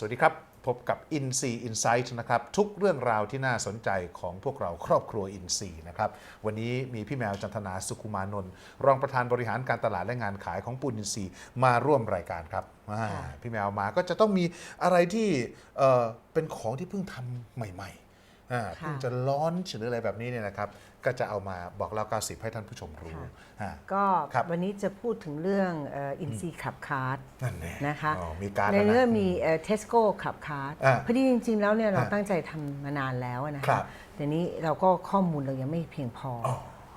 สวัสดีครับ พบกับ i n s e e Insight นะครับ ทุกเรื่องราวที่น่าสนใจของพวกเราครอบครัว i n s e e นะครับ วันนี้มีพี่แมวจันทนาสุขุมานนท์รองประธานบริหารการตลาดและงานขายของปูนอินซีมาร่วมรายการครับอ่าพี่แมวมาก็จะต้องมีอะไรที่เอ่อเป็นของที่เพิ่งทำใหม่ ๆ อ่าค่ะเพิ่งจะร้อนหรืออะไรแบบนี้เนี่ยนะครับ ก็จะเอามาบอกเล่า90 ให้ท่านผู้ชมรู้ค่ะ อ่า ก็ครับ วันนี้จะพูดถึงเรื่องอินซีขับคาร์ด นั่นแน่นะคะ อ๋อมีการในแล้วนะ เรื่องมีเทสโก้ขับคาร์ดอ่าพอดีจริง ๆ แล้วเนี่ยเราอ่าตั้งใจทำมานานแล้วนะครัคะบแต่นี้เราก็ข้อมูลเรายังไม่เพียงพอออ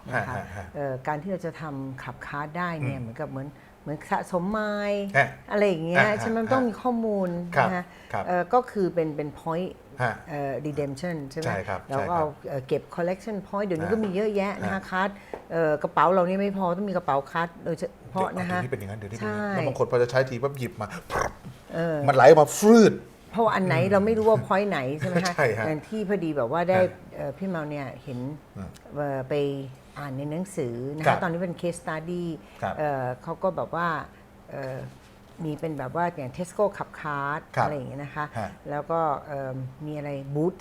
นะคะฮะฮะเอ่อการที่เราจะทำขับคาร์ดได้เนี่ยเหมือนกับเหมือนเหมือนสะสมไม้ฮะอะไรอย่างเงี้ยอ่าฮะใช่ไหมมันต้องมีข้อมูลครับนะคะครับ เอ่อก็คือเป็นเป็น point ฮะเอ่อ redemption ใช่ไหมใช่ครับเราก็ใช่ครับเอาเอ่อเก็บ collection point เดี๋ยวนี้อ่าก็มีเยอะแยะนะคะอ่าคัดเอ่อกระเป๋าเรานี่ไม่พอต้องมีกระเป๋าคัดโดยเฉพาะนะคะเดี๋ยวนี้เป็นอย่างนั้นเดี๋ยวนี้เป็นอย่างนั้นใช่แล้วบางคนพอจะใช้ทีปั๊บหยิบมาเออมันไหลออกมาฟืดเพราะว่าอันไหนเราไม่รู้ว่า point ไหนใช่ไหมคะใช่ฮะอย่างที่พอดีแบบว่าได้ฮะเอ่อพี่เมาเนี่ยเห็นอืมเอ่อไปอ่านในหนังสือนะครัคะบตอนนี้เป็น case study ครับเอ่อเขาก็แบบว่าเอ่อ มีเป็นแบบว่าอย่าง Tesco ขับคาร์ดครับอะไรอย่างเงี้ยนะคะ ฮะ แล้วก็เอิ่มมีอะไรบูธ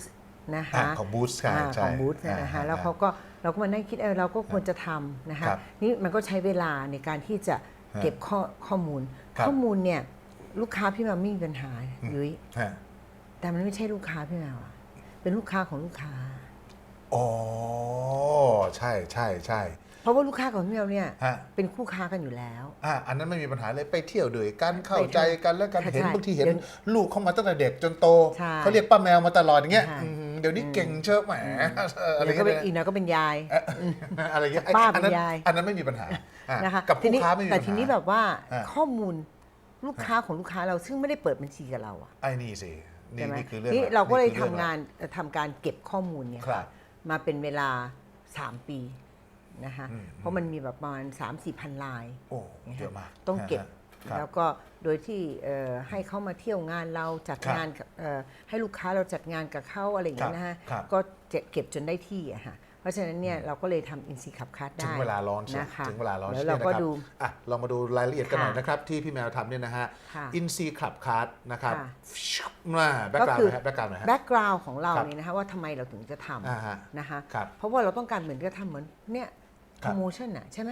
นะคะ อ่าของ Boots ค่ะอ่าใช่ ของบูธอ่านะคะอ่าแล้วเขาก็เราก็มานั่งคิดเออเราก็ควรจะทำนะคะครับนี่มันก็ใช้เวลาในการที่จะฮะเก็บข้อข้อมูล ครับ ข้อมูลเนี่ยลูกค้าพี่แมวไม่มีปัญหายุ้ยฮะแต่มันไม่ใช่ลูกค้าพี่แมวอะเป็นลูกค้าของลูกค้า อ๋อ ใช่ใช่ใช่ เพราะว่าลูกค้าของพี่แมวเนี่ย ฮะ เป็นคู่ค้ากันอยู่แล้ว อะอันนั้นไม่มีปัญหาเลยไปเที่ยวด้วยกันเข้าไปใจเที่ยวกันแล้วกันใช่เห็นใช่บางทีเห็น เดี๋ยวลูกเข้ามาตั้งแต่เด็กจนโตใช่เขาเรียกป้าแมวมาตลอดอย่างเงี้ยค่ะอืมเดี๋ยวนี้เก่งเชอะแหมอะไรเดี๋ยวก็เงี้ยเป็นอีกหน่อยก็เป็นยาย เอ๊ะอะไรเงี้ยป้าอันนั้นเป็นยาย อันนั้นไม่มีปัญหาอะนะคะกับทีผู้นี้ค้าไม่มีปัญแต่หาทีนี้แบบว่าอ่า ข้อมูลลูกค้าของลูกค้าเราซึ่งไม่ได้เปิดบัญชีกับเราอะไอ้นี่สินี่ใช่ไหมนี่คือเรื่องนี่เราก็เลยนี่คือทำองานเอ่อทำการเก็บข้อมูลเนี่ยครับ มาเป็นเวลา 3 ปี นะคะอืมเพราะมันมีแบบประมาณ3 4 พันลายโอ้เยอะมากต้องเก็บครับแล้วก็โดยที่เอ่อให้เขามาเที่ยวงานเราจัดครับงานกับเอ่อให้ลูกค้าเราจัดงานกับเขาอะไรอย่างเงี้ยนะฮะครับก็จะเก็บจนได้ที่อะค่ะเพราะฉะนั้นเนี่ยเราก็เลยทำอินซีขับคัดถึได้งเวลาร้อนใช่ไหมนะคะถึงเวลาร้อนแล้วใช่เราไหมก็นะครับดูอะเรามาดูรายละเอียดกันหน่อยค่ะนะครับ ที่พี่แมวทำเนี่ยนะฮะค่ะอินซีคลับคาร์ดนะครับค่ะมาแบ็กก็กราวคือด์นะฮะแบ็กกราวด์หน่อยฮะแบ็กกราวน์ของเราครับเนี่ยนะคะว่าทำไมเราถึงจะทอ่าฮะำนะคะครับเพราะว่าเราต้องการเหมือนกับทำเหมือนเนี่ยครั โปบรโมชั่นอะใช่ไหม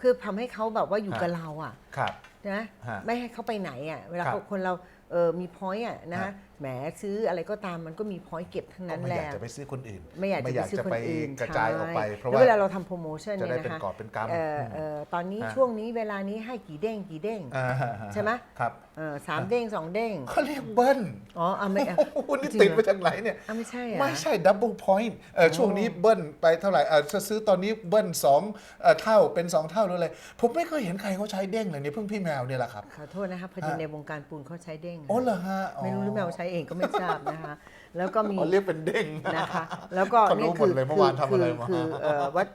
คือทำให้เขาแบบว่าอยู่ฮะกับเราอะครับนะฮะไม่ให้เขาไปไหนอะเวลาครับเขาคนเราเออมีพอยต์อะนะฮะแหมซื้ออะไรก็ตามมันก็มีพอยต์เก็บทั้งก็นั้นไม่แหอยากละจะไปซื้อคนอื่นไม่อยากจะไปซื้อคนอื่นกระจายออกไปเพราะแล้วว่า เวลาเราทำโปรโมชั่นจะเนี่ยได้เป็นนะคะกอบเป็นกำเออเออตอนนี้ฮะ ช่วงนี้เวลานี้ให้กี่เด้งกี่เด้ง อ่าฮะใช่ไหม ครับเออสามเด้งสองเด้งเขาเรียกเบิ้ลอ๋อเอาไม่เอา โอ้โหนี่จริงติดเหรอมาจากไหนเนี่ยอะไม่ใช่เหรอะไม่ใช่ดับเบิลพอยต์เออช่วงนี้เบิ้ลไปเท่าไหร่เออจะซื้อตอนนี้เบิ้ลสองเอ่อเท่าเป็นสองเท่าหรืออะไรผมไม่เคยเห็นใครเขาใช้เด้งเลยเนี่ยเพิ่งพี่แมวเนี่ยแหละครับ ขอโทษนะคะพอดีฮะ ในวงการปูนเขาใช้เด้งอ๋อเหรอฮะไม่รู้หรือแมวใช้เองก็ไม่ทราบนะคะ แล้วก็มีอ๋อเรียกเป็นเด้งนะคะ แล้วก็เขารู้หมดเลยเมื่อวานทำอะไรมาคือเอ่อวัต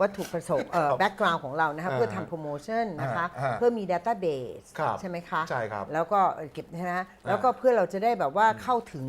วัตถุประสงค์แบ็กกราวน์ของเรานะคะอ่าเพื่อทำโปรโมชั่นนะคะอ่าเพื่อมี Database ครับใช่ไหมคะ ใช่ครับ แล้วก็เก็บนะฮะแล้วก็เพื่อเราจะได้แบบว่าเข้าถึง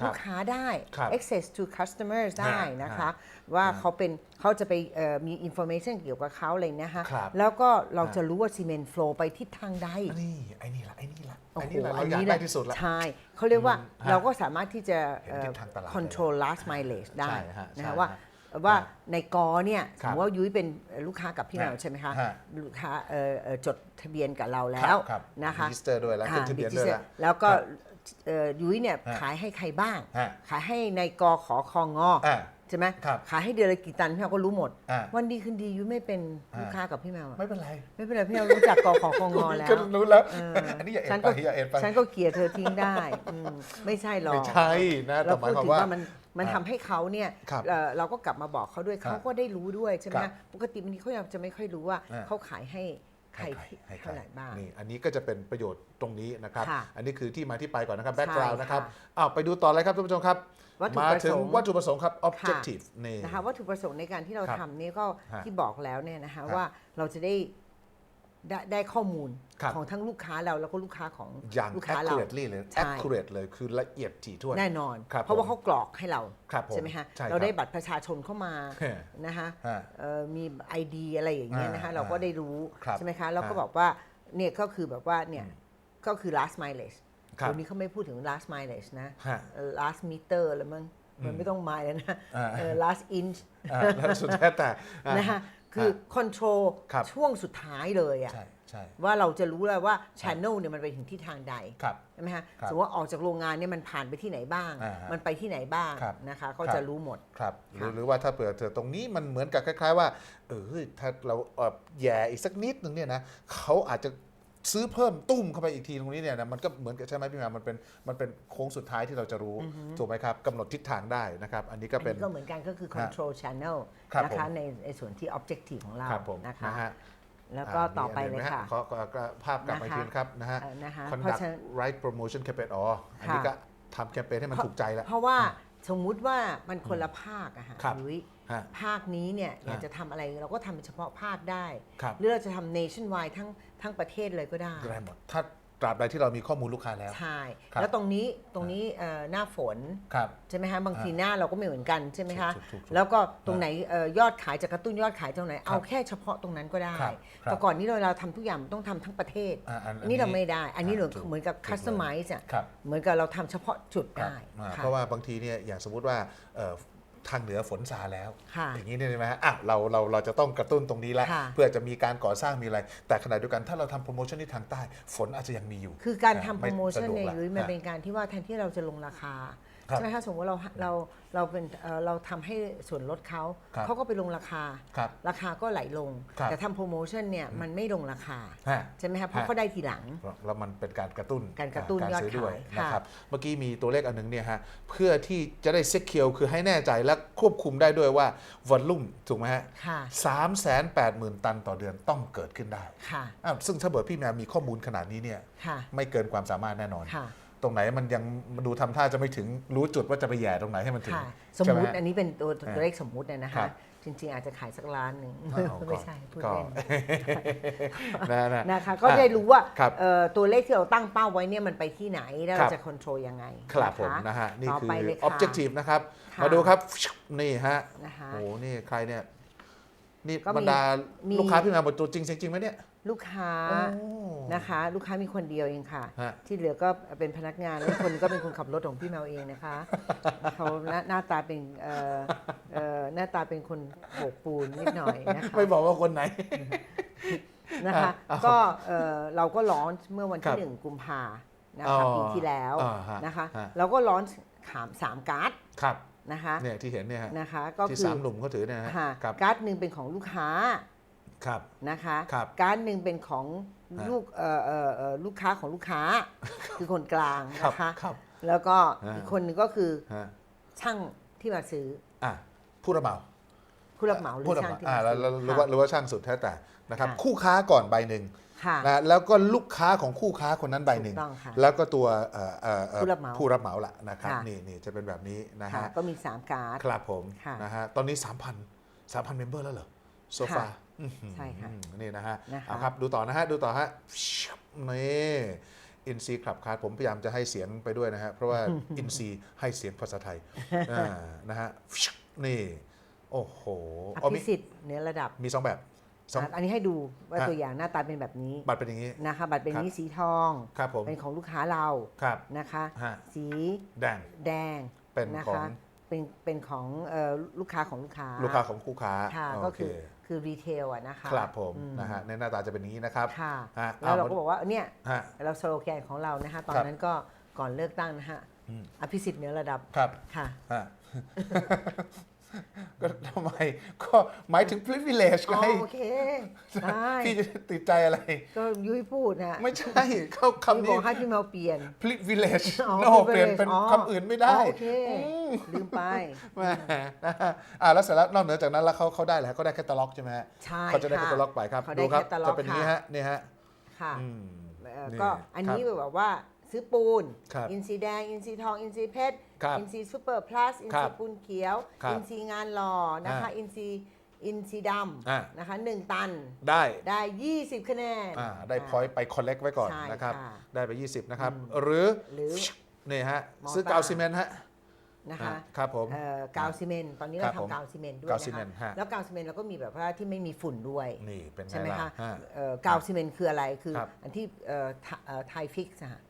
ครับลูกค้าได้ ครับ access to customers ได้นะคะฮะว่าเขาเป็นเขาจะไปเอ่อมี information เกี่ยวกับเขาอะไรเงี้ยฮะครับ แล้วก็เราจะรู้ว่าซีเมนต์โฟล์ไปทิศทางใด นี่ไอ้นี่ละไอ้นี่ละโอ้ไอ้โหนี่ละเราอันอยากนี้ได้แหละที่สุดละ ใช่เขาเรียกว่าอืมฮะเราก็สามารถที่จะเห็นทิศทางตลาด control last mileage ได้ใช่ฮะนะใช่คะว่าฮะว่าฮะในกอเนี่ยสครัมบมติว่ายุ้ยเป็นลูกค้ากับพี่แมวฮะใช่ไหมคะ ฮะ ลูกค้าเอ่อเอ่อจดทะเบียนกับเราแล้วครับนะคะ register ด้วยแล้วขึ้นทะเบียนด้วยอ่าแล้วแล้วก็ครับเอ่อ ยุ้ยเนี่ยฮะขายให้ใครบ้าง ฮะ ขายให้ในกอขอคองออ่าใช่ไหมครับขายให้เดือนละกี่ตันพี่แมวก็รู้หมด อ่าวันดีคืนดียุ้ยไม่เป็นอ่าลูกค้ากับพี่แมวอะไม่เป็นไรไม่เป็นไรพี่แมวรู้จักกอขอคองอแล้ว ก็รู้แล้ว เอออันนี้อย่าเอ็ฉันนไปก็ อย่าเอ็นไปฉันก็เกลียดเธอทิ้งได้อืมไม่ใช่หรอก ไม่ใช่นะแต่เราหมายพูดความถึงว่า ว่ามันมันอ่าทำให้เขาเนี่ยครับเอ่อเราก็กลับมาบอกเขาด้วยครับเขาก็ได้รู้ด้วยใช่ไหมครับปกติบางทีเขายังจะไม่ค่อยรู้ว่าอ่าเขาขายให้ ใครให้ให้ใครเท่าไหร่บ้าง นี่อันนี้ก็จะเป็นประโยชน์ตรงนี้นะครับ ค่ะอันนี้คือที่มาที่ไปก่อนนะครับใช่แบ็กกราวน์นะครับค่ะอ้าวไปดูต่อเลยครับท่านผู้ชมครับ วัตถุมาประถึสงงค์วัตถุประสงค์ครับ objective นี่ นะคะวัตถุประสงค์ในการที่เราครับทำเนี่ยก็ฮะที่บอกแล้วเนี่ยนะคะครับว่าเราจะได้ ได้ได้ข้อมูลครับ ของทั้งลูกค้าเราแล้วก็ลูกค้าของอย่าง ลูกค้าเรา accurately เลย ใช่ accurate เลยคือละเอียดถี่ถ้วน แน่นอน ครับเพราะว่าผมเขากรอกให้เราครับผมใช่ไหมฮะใช่เราได้ครับบัตรประชาชนเข้ามาฮะนะคะฮะเอ่อมี ID อะไรอย่างเงี้ยนะคะอ่าเราก็ได้รู้ครับใช่ไหมคะแล้วก็ฮะบอกว่าเนี่ยก็คือแบบว่าเนี่ยก็คือ last mileage ครับเดี๋ยวนี้เขาไม่พูดถึง last mileage นะฮะเอ่อ last meter แล้วมั้งมันไม่ต้อง mile แล้วนะอ่า เออ last inch อ่าแล้วสุดแท้แต่อ่า นะคะ คือ control ครับ ช่วงสุดท้ายเลยอะใช่ใช่ ว่าเราจะรู้แล้วว่า channel เนี่ยมันไปถึงที่ทางใดครับ ใช่ไหมฮะครับสมมติว่าออกจากโรงงานเนี่ยมันผ่านไปที่ไหนบ้าง อ่าฮะมันไปที่ไหนบ้างครับ นะคะเขาครับจะรู้หมด ครับหรือค่ะ หรือว่าถ้าเผื่อเธอตรงนี้มันเหมือนกับคล้าย ๆ ว่า เออเฮ้ยถ้าเราเอ่อแย่อีกสักนิดหนึ่งเนี่ยนะเขาอาจจะ ซื้อเพิ่มตุ้มเข้าไปอีกทีตรงนี้เนี่ยนะมันก็เหมือนกับใช่ไหมพี่แมวมันเป็นมันเป็นโค้งสุดท้ายที่เราจะรู้ถูกไหมครับกำหนดทิศทางได้นะครับ อันนี้ก็อันเป็น นี้ก็เหมือนกันก็คือ control channel ครับนะคะผมในในส่วนที่ objective ของเราครับผมนะคะ นะฮะแล้วก็ต่อไปเลยมีนหนึ่งหมค่ะฮขอขอขอภาพกลับมาอีกทีนะครับนะฮะ เอ่อนะคะเพราะ conduct ฉะนั้น right promotion campaign อ๋ออันนี้ค่ะ ก็ทำแคมเปญให้มันถูกใจแล้ว เพราะว่าสมมุติว่ามันคนละภาคอะฮะครับ ยุ้ย ฮะภาคนี้เนี่ยอยากฮะจะทำอะไรเราก็ทำเป็นเฉพาะภาคได้ ครับหรือเราจะทำ nationwide ทั้งทั้งประเทศเลยก็ได้ ได้หมดถ้าตราบใดที่เรามีข้อมูลลูกค้าแล้ว ใช่ ครับ แล้วตรงนี้ตรงนี้เอ่อหน้าฝน ครับ ใช่ไหมคะบางทีหน้าเราก็ไม่เหมือนกันใช่ไหมคะถูกถูกถูกแล้วก็ตรงไหนเอ่อยอดขายจะกระตุ้นยอดขายตรงไหนเอาแค่เฉพาะตรงนั้นก็ได้ ครับครับแต่ก่อนนี้เราเราทำทุกอย่างมันต้องทำทั้งประเทศอ่าอันอันนี่เรานี้ไม่ได้ อันนี้เราอ่าถูกเหมือนกับถูกเลย customize อะครับ เหมือนกับเราทำเฉพาะจุดครับได้อ่าค่ะ เพราะว่าบางทีเนี่ยอย่างสมมุติว่าเอ่อ ทางเหนือฝนซาแล้ว ค่ะ อย่างนี้เนี่ยใช่ไหมฮะอะเราเราเราจะต้องกระตุ้นตรงนี้แล้ว ค่ะ เพื่อจะมีการก่อสร้างมีอะไร แต่ขณะเดียวกันถ้าเราทำโปรโมชั่นที่ทางใต้ ฝนอาจจะยังมีอยู่ คือการอ่าทำไม่โปรโมชั่นสะดวกในละยุ้ยมันอ่าเป็นการที่ว่าแทนที่เราจะลงราคาครับ ใช่ไหมคะสมมติเราเราเราเป็นเอ่อเราทำให้ส่วนลดเขาครับเขาก็ไปลงราคา ครับราคาก็ไหลลง ครับแต่ทำโปรโมชั่นเนี่ยมันไม่ลงราคา ฮะใช่ไหมคะเพราะฮะ เขาได้ทีหลัง แล้วมันเป็นการกระตุ้นการกระตุ้นการซื้อยอดขายด้วยค่ะนะครับเมื่อกี้มีตัวเลขอันหนึงเนี่ยฮะเพื่อที่จะได้เซ็กเคียวคือให้แน่ใจและควบคุมได้ด้วยว่าวอลลุ่มถูกไหมฮะค่ะ สามแสนแปดหมื่นตันต่อเดือนต้องเกิดขึ้นได้ค่ะ อ้าวซึ่งถ้าเบิดพี่แมวมีข้อมูลขนาดนี้เนี่ยค่ะ ไม่เกินความสามารถแน่นอน ค่ะ ตรงไหนมันยังดูทำท่าจะไม่ถึงรู้จุดว่าจะไปแย่ตรงไหนให้มันถึง ค่ะสมใช่ไหมุติฮะอันนี้เป็นตัวอ่าตัวเลขสมมุติเนี่ยนะครัคะ บ จริงๆอาจจะขายสักล้านหนึ่งอ้าวก็ไม่ใช่พูดก็เล่นนะนะ นะคะ ก็ได้รู้ว่าครับเอ่อตัวเลขที่เราตั้งเป้าไว้เนี่ยมันไปที่ไหนแล้วครัเราบ จะควบคุมยังไงครับผมะนะฮะนี่ต่อคือ ไปเลยค่ะ objective นะครับ ค่ะ มาดูครับ นี่ฮะนะคะ โอ้นี่ใครเนี่ย นี่ก็มีบรรดามี ลูกค้าพี่แมวบนตัวจริงเสียงจริงไหมเนี่ยลูกค้าโอ้ นะคะ ลูกค้ามีคนเดียวเองค่ะ ฮะ ที่เหลือก็เป็นพนักงานแล้วคนก็เป็นคนขับรถของพี่แมวเองนะคะเขาหน้าหน้าตาเป็นเอ่อเอ่อหน้าตาเป็นคนโบกปูนนิดหน่อยนะคะไม่บอกว่าคนไหน นะคะอะก็เอ่อเราก็ร้อนเมื่อวันครัที่บหนึ่งกุมภานะอ๋คะอปีที่แล้วอ่าฮะนะคะ ฮะ เราก็ร้อนขามสามการ์ด ครับ นะคะเนี่ยที่เห็นเนี่ยฮะนะคะก็ที่คือสามหนุ่มเขาถือเนี่ยฮะค่ะครับการ์ดหนึ่งเป็นของลูกค้าครับนะคะครับการ์ดหนึ่งเป็นของฮะลูกเอ่อเอ่อเอ่อลูกค้าของลูกค้า คือคนกลางครับนะคะครับแล้วก็ฮะอีกคนหนึงก็คือฮะช่างที่มาซื้ออะผู้รับเหมาผู้รับเหมาหรือผู้รับช่าเหงมาที่อ่ามาแล้วซื้แล้วหรือว่าหรือว่าช่างสุดแท้แต่นะครับค่ะคู่ค้าก่อนใบหนึ่ง ค่ะนะแล้วก็ลูกค้าของคู่ค้าคนนั้นใบหนึ่ง ถูกต้องค่ะแล้วก็ตัวเอ่อเอ่อเอ่อผู้รับเหมาผู้รับเหมาละนะครับค่ะ นี่นี่จะเป็นแบบนี้นะค่ะฮะก็มีสามการ์ด ครับผมค่ะ นะฮะตอนนี้ 3,000 3,000เมมเบอร์แล้วเหรอโซฟา ค่ะ ใช่ค่ะนี่นะฮะนะคะ เอาครับ ดูต่อนะฮะ ดูต่อฮะ นี่อินซีคลับคาร์ดผมพยายามจะให้เสียงไปด้วยนะฮะ เพราะว่า อินซีให้เสียงภาษาไทยอ่านะฮะ นี่ โอ้โหออ๋อมีภิสิทธิ์เหนือระดับมีสองแบบ สอง อะอันนี้ให้ดูว่าฮะ ตัวอย่างหน้าตาเป็นแบบนี้บัตรเป็นอย่างนี้ นะคะบัตรเป็นครับ นี้สีทอง ครับผมเป็นของลูกค้าเราครับ นะคะ ฮะ สีแดงแดงเป็นนะของคะเป็นเป็นของเอ่อลูกค้าของลูกค้าลูกค้าของคู่ค้าค่ะโอก็เคคือคือรีเทลอะนะคะครับผมอืนะฮะในหน้าตาจะเป็นอย่างนี้นะครับค่ะฮะแล้วเราเอาก็บอกว่าเนี่ยฮะ เราสโลแกนของเรานะคะตอนครับ นั้นก็ก่อนเลือกตั้งนะฮะอภิสิทธิ์เหนือระดับครับค่ะ ฮะ ก็ทำไม ก็หมายถึง privilege ไงอ๋อโอเคได้พี่จะติดใจอะไร ก็ยุ้ยพูดนะไม่ใช่เข้ายุ้ยคำบนี้อกให้พี่แมวเปลี่ยน privilege อ๋อโน้เปลี่ยนเป็นอ๋อคำอื่นไม่ได้อ๋อโอเคลืมไปแหมนะฮะอ่าแล้วเสร็จแล้วนอกเหนือจากนั้นแล้วเขาเขาได้แล้วเขาได้แคตตาล็อกใช่ไหมฮะใช่เขาจะได้ค่ะแคตตาล็อกไปครับเขาได้ดูครับ catalog จะเป็นอย่างนี้ค่ะฮะนี่ฮะค่ะอืมเอ่อนี่ก็อันนี้ครับแบบว่าซื้อปูนครับอินซีแดง อินซีทอง อินซีเพชร ครับอินซีซูเปอร์พลัสอินครัซีบปูนเขียว ครับอินซีงานหล่อนะคะ อ่าอินซีอินซีดอ่าำนะคะหนึ่งตันได้ ได้ 20 คะแนน อ่าได้พอยต์ไปคอลเลกไว้ก่อนใช่นะครับ ค่ะได้ไป 20 นะครับ หรือหรือนี่ฮะ มอซื้อต้ากาวซีเมนต์ฮะ นะคะอ่าครับผมเอ่อกาวซีเมนต์ตอนนี้ครัเราบผมทำกาวซีเมนต์ด้วยกาวนะซีเมนต์คะฮะ แล้วกาวซีเมนต์เราก็มีแบบว่าที่ไม่มีฝุ่นด้วย นี่เป็นไงใช่ไหมล่ะคะฮะ เอ่อกาวซีเมนต์คืออะไรคือครับ อันที่ไทยฟิกซ์อะฮะ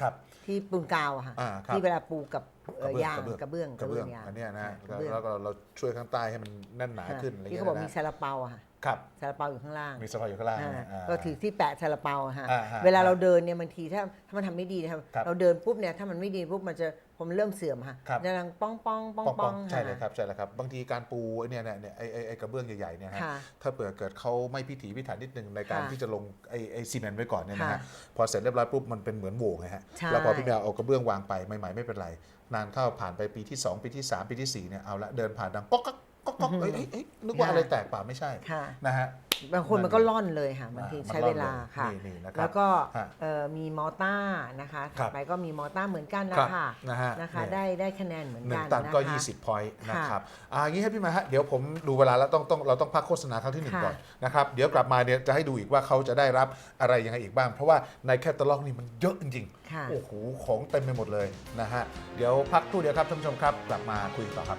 ครับ ที่ปูนกาวอะค่ะอ่าครับ ที่เวลาปูกับเอ่อยางกระเบื้องกระเบื้องยางอันเนี้ยนะฮะกระเบื้องแล้วก็เราช่วยข้างใต้ให้มันแน่นหนาค่ะขึ้นอะไรที่เงี้เขายบอกมีนะซาลาเปาอะค่ะ ครับซาลาเปาอยู่ข้างล่างมีสะพายอยู่ข้างล่างอ่านะอ่า ก็ถือที่แปะซาลาเปาอะฮะอ่าฮะเวลาเราเดินเนี่ยบางทีถ้าถ้ามันทำไม่ดีนะครับครับเราเดินปุ๊บเนี่ยถ้ามันไม่ดีปุ๊บมันจะผมนเริ่มเสื่อมค่ะครับจะดังป้องป้องป้องป้องป้ป้อองงใช่เลยครับใช่เลยครับบางทีการปูไอ้เนี่ยเนี่ยเนี่ยไอ้ไอ้ไอ้กระเบื้องใหญ่ๆเนี่ยฮะ ค่ะ ถ้าเปิดเกิดเขาไม่พิถีพิถันนิดนึงในการค่ะที่จะลงไอ้ไอ้ซีเมนต์ไว้ก่อนเนี่ยนะฮะค่ะพอเสร็จเรียบร้อยปุ๊บมันเป็นเหมือนโหว่ไงฮะใช่ แล้วพอพี่แมวเอากระเบื้องวางไปใหม่ๆไม่เป็นไร นานเข้าผ่านไปปีที่ 2 ปีที่ 3 ปีที่4เนี่ยเอาละเดินผ่านดังก๊อกก๊อก ก๊อกก๊อกเอ้ยเอ้ยเอ้ยนึกว่าอะไรแตกเปล่าไม่ใช่ค่ะ นะฮะ บางคนมันก็ล่อนเลยค่ะบางทีอ่าใช้มันล่เวอนลาเลยค่ะนี่นี่นะครับแล้วก็ฮะเอ่อมีมอต้านะคะครัถับดไปก็มีมอต้าเหมือนกันคนะรับคะนะฮะนะคะเนี่ยได้ได้คะแนนเหมือนหนึ่กังนตันก็นะคะ20พอยต์ค่ะนะครับอ่าอย่างนี้ให้พี่มาฮะ เดี๋ยวผมดูเวลาแล้วต้องต้องเราต้องพักโฆษณาครั้งที่หนึ่งค่ะก่อนนะครับ เดี๋ยวกลับมาเนี่ยจะให้ดูอีกว่าเขาจะได้รับอะไรยังไงอีกบ้าง เพราะว่าในแคตตาล็อกนี่มันเยอะจริงค่ะ ๆ โอ้โห ของเต็มไปหมดเลยนะฮะ เดี๋ยวพักครู่เดียวครับท่านผู้ชมครับ กลับมาคุยต่อครับ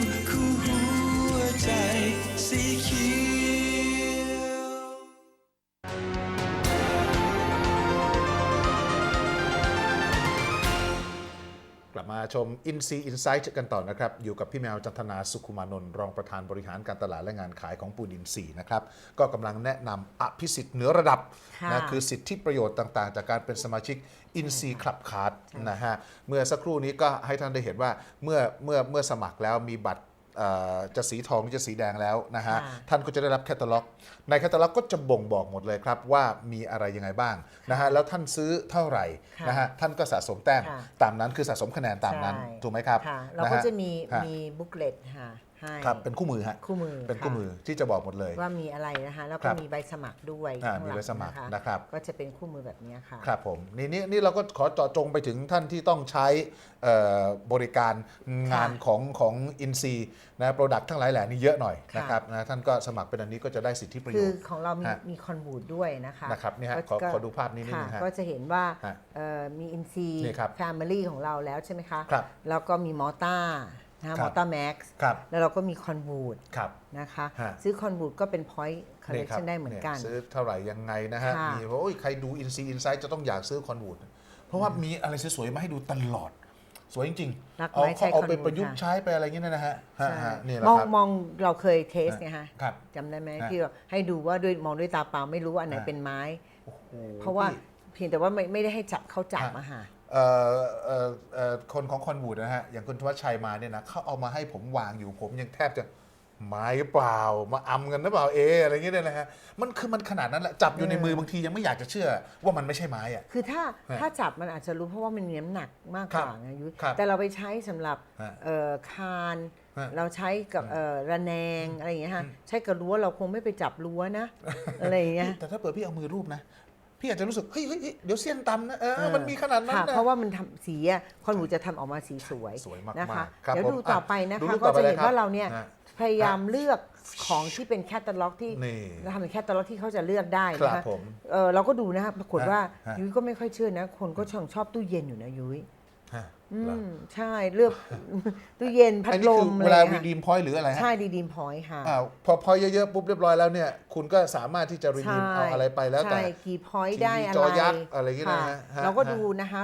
ชม i n s e e Insight กันต่อนะครับ อยู่กับพี่แมวจันทนาสุขุมานนท์รองประธานบริหารการตลาดและงานขายของปูนอินซีย์นะครับ ก็กำลังแนะนำอภิสิทธิ์เหนือระดับค่ะนะคือสิทธิประโยชน์ต่างๆ จากการเป็นสมาชิกอินซีคลับคาร์ดนะฮะเมื่อสักครู่นี้ก็ให้ท่านได้เห็นว่าเมื่อเมื่อเมื่อสมัครแล้วมีบัตรเอ่อ จะสีทองหรือจะสีแดงแล้วนะฮะค่ะท่านก็จะได้รับแคตตาล็อก ในแคตตาล็อกก็จะบ่งบอกหมดเลยครับว่ามีอะไรยังไงบ้างนะฮะ แล้วท่านซื้อเท่าไหร่ค่ะนะฮะ ท่านก็สะสมแต้มค่ะตามนั้นคือสะสมคะแนนตามนั้นใช่ถูกไหมครับค่ะเรานก็ฮจะมีฮะมีบุ๊กเลตค่ะ ให้ครับเป็นคู่มือฮะคู่มือเป็นคู่ค่ะมือที่จะบอกหมดเลย ว่ามีอะไรนะคะแล้วคก็รับมีใบสมัครด้วยอ่าข้างหมีลังใบสมัครนะคะนะครับก็จะเป็นคู่มือแบบนี้ค่ะครับผมนี่นี่นี่เราก็ขอเจาะจงไปถึงท่านที่ต้องใช้เอ่อบริการงานค่ะของของอินซีนะโปรดักต์ทั้งหลายแหล่นี่เยอะหน่อยค่ะนะครับนะท่านก็สมัครเป็นอันนี้ก็จะได้สิทธิประโยคือชน์ของเรามีฮะมีคอนบูดด้วยนะคะนะครับนี่ฮะก็ขอก็ขอดูภาพนี้นิดนึงค่ะฮะก็จะเห็นว่าฮะเอ่อมีอินซีนี่ครับแฟมิลี่ของเราแล้วใช่ไหมคะครับแล้วก็มีมอต้า นะครัมบอต้าแม็กซ์ครับ แล้วเราก็มีคอนบูดครับ นะคะฮะ ซื้อคอนบูดก็เป็นพอยต์คอลเลนี่คครับชันได้เหมือนกัน ยซื้อเท่าไหร่ยังไงนะฮะ ค่ะ มีว่าโอ้ยใครดูอินซีอินไซต์จะต้องอยากซื้อคอนวูดเพราะว่ามีอะไรสวยๆมาให้ดูตลอด สวยจริงรักๆ เอาไม้ใช้เขาเอาไป Conwood ประยุกต์ค่ะใช้ไปอะไรเงี้ยนะฮะฮะใช่ฮะนี่แหละมองครับมองเราเคยเทสไงฮะครับ จำได้ไหมฮะที่เราให้ดูว่าด้วยมองด้วยตาเปล่าไม่รู้ว่าอันไหนฮะ เป็นไม้ โอ้โหเพราะว่าพี่ เพียงแต่ว่าไม่ไม่ได้ให้จับเขาจับฮะ มาหา เอ่อเอ่อเอ่อคนของคอนวูดนะฮะ อย่างคุณทวัชชัยมาเนี่ยนะเขาเอามาให้ผมวางอยู่ผมยังแทบจะไม้เปล่ามาอำกันหรือเปล่าเอะอะไรเงี้ยเนี่ยนะฮะมันคือมันขนาดนั้นแหละจับอยู่ในมือบางทียังไม่อยากจะเชื่อว่ามันไม่ใช่ไม้อะคือถ้าฮะถ้าจับมันอาจจะรู้เพราะว่ามันมีน้ำหนักมากกว่าครับไงยุ้ยครับแต่เราไปใช้สำหรับฮะเอ่อคานฮะเราใช้กับเอ่อระแนงอะไรอย่างเงี้ยฮะอืมใช้กับรั้วเราคงไม่ไปจับรั้วนะอะไรอย่างเงี้ยแต่ถ้าเปิดพี่เอามือรูปนะ พี่อาจจะรู้สึกเฮ้ยเฮ้ยเฮ้ยเดี๋ยวเสี้ยนตำนะเออเออมันมีขนาดนั้นค่ะนะ เพราะว่ามันทำสีอะคอนหมูจะทำออกมาสีสวยสวยมากๆนะคะครับเดี๋ยวผมดูต่อไปนะดูคะรูปก็ต่อไปจะเลยเห็นครับว่าเราเนี่ยฮะพยายามเลือกของที่เป็นแคตตาล็อกที่นี่ทำเป็นแคตตาล็อกที่เขาจะเลือกได้ครันะบคะผมเออเราก็ดูนะคะปรากฏว่าฮะ ยุ้ยก็ไม่ค่อยเชื่อนะ คนก็ชอบชอบตู้เย็นอยู่นะยุ้ย ฮะ อืเหรอมใช่เลือกตู้เย็นพัดอันนี้ลคือมเวอะไรลาอย่างรีเงี้ยดีมพอยต์หรืออะไรฮะใช่ดีดีมพอยต์ค่ะอ้าวพอพอยเยอะๆปุ๊บเรียบร้อยแล้วเนี่ย คุณก็สามารถที่จะรีดีมเอาอะไรไปแล้วแต่ใช่กี่พอยต์ได้ทีวีอะไรจอยักษ์อะไรอย่างเงี้ยนะค่ฮะเราก็ฮะดูนะคะ